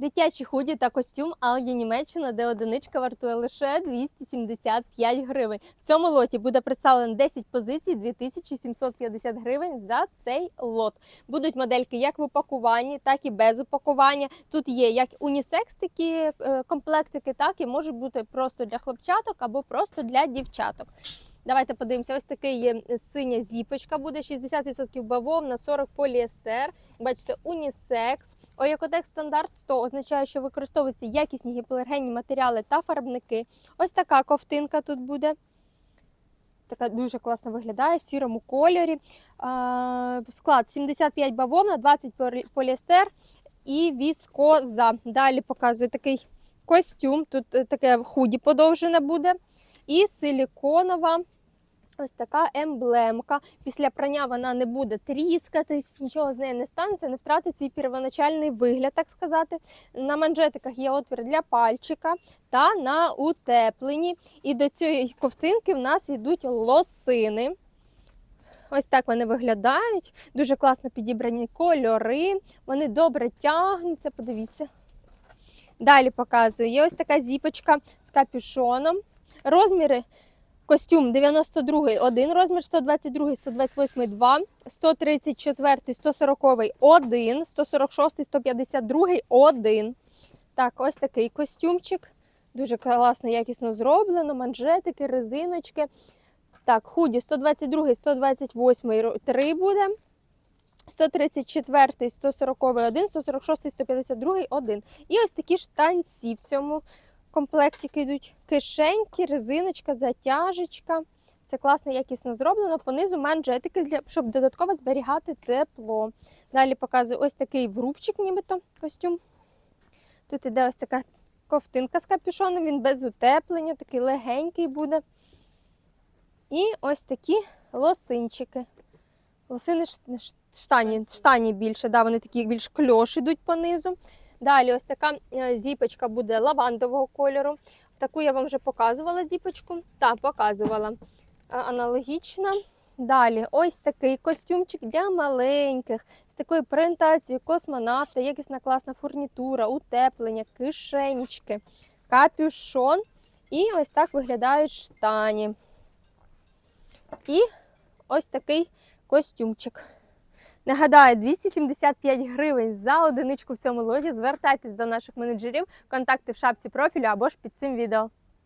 Дитячі худі та костюм Алді Німеччина, де одиничка вартує лише 275 гривень. В цьому лоті буде представлено 10 позицій, 2750 гривень за цей лот. Будуть модельки як в упакуванні, так і без упакування. Тут є як унісекс такі е, комплектики, так і можуть бути просто для хлопчаток або просто для дівчаток. Давайте подивимося. Ось такий є синя зіпочка, буде 60% бавовна, 40 поліестер. Бачите, унісекс. Оякотек стандарт 100 означає, що використовуються якісні гіпоалергенні матеріали та фарбники. Ось така ковтинка тут буде. Така дуже класно виглядає в сірому кольорі. Склад 75 бавовна, 20 поліестер і віскоза. Далі показую такий костюм. Тут е, таке худі подовжене буде. І силіконова ось така емблемка. Після прання вона не буде тріскатись, нічого з нею не станеться, не втратить свій первоначальний вигляд, так сказати. На манжетиках є отвір для пальчика та на утепленні. І до цієї ковтинки в нас йдуть лосини. Ось так вони виглядають. Дуже класно підібрані кольори. Вони добре тягнуться. Подивіться. Далі показую. Є ось така зіпочка з капюшоном. Розміри костюм 92 один розмір, 122, 128 2, 134, 140 1, 146, 152 1. Так, ось такий костюмчик. Дуже класно, якісно зроблено. Манжетики, резиночки. Так, худі 122, 128 3 буде. 134, 140 1, 146, 152 1. І ось такі штанці в цьому комплектики йдуть кишеньки, резиночка, затяжечка. Все класно, якісно зроблено. Понизу манжетики, для, щоб додатково зберігати тепло. Далі показую ось такий врубчик, нібито костюм. Тут іде ось така ковтинка з капюшоном, він без утеплення, такий легенький буде. І ось такі лосинчики. Лосини штані, штані більше, да, вони такі більш кльош ідуть по низу. Далі ось така е, зіпочка буде лавандового кольору. Таку я вам вже показувала зіпочку. Так, показувала. Е, Аналогічна. Далі ось такий костюмчик для маленьких, з такою презентацією космонавта, якісна класна фурнітура, утеплення, кишенечки, капюшон. І ось так виглядають штані. І ось такий костюмчик. Нагадаю, 275 гривень за одиничку в цьому лоті. Звертайтесь до наших менеджерів, контакти в шапці профілю або ж під цим відео.